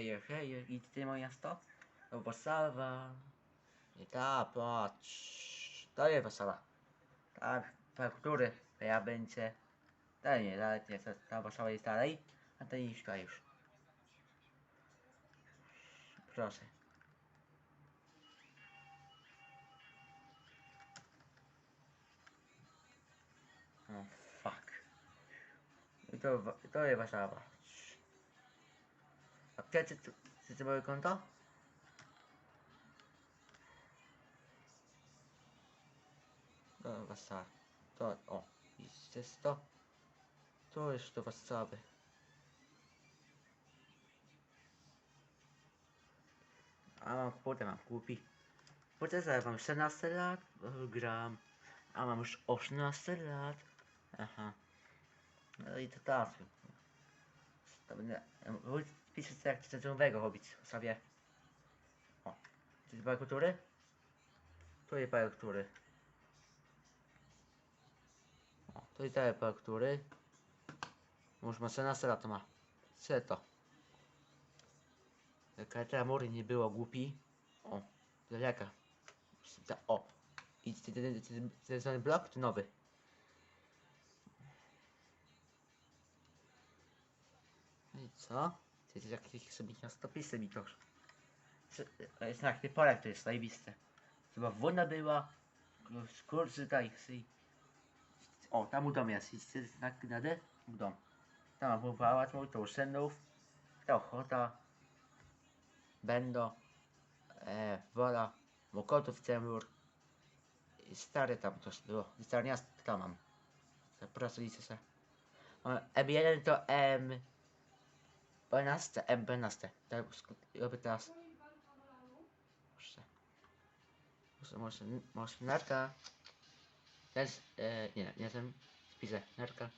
Hej, hej, idźcie moje miasto? To Warszawa. I ta, patrz. To jest Warszawa. Tak, faktury. To ja będzie. To nie, dalej nie, ta, ta Warszawa jest dalej. A to nie już. Proszę. O, fuck. I to, to jest Warszawa. A chcecie, chcecie moje konto? To Warszawa. To, o, jest to. To jest do Warszawy. A mam kurde, mam głupi. Kurde, zaraz mam 14 lat, gram. A mam już 18 lat. Aha. No i to teraz. To będę. Piszę jak coś robić sobie. O. To jest kultury? Tu jest parę kultury. O, to jest parę kultury. Już ma 14 lat to ma. Co to? Jaka mury nie było głupi. O, to jaka? O. I ten- ten blok czy nowy? No i co? Ty ty jakieś sobie miastopisy mi to. To jest na polek to jest zajebiste. Chyba woda była. Kursy tak. O, tam u dom jest. Jest na na D? U dom. Tam był pałac mój, to uszynów. To ochota. Będą. E, wola. Mokotów Cemur. Stare tam coś było. Stare miasto tam mam. Po prostu liczę się. Mam M1 to M. 12, M12. Tak sk- robię teraz. Może. Może, może, może narka. Też, e, nie, nie jestem. Spisę, narka.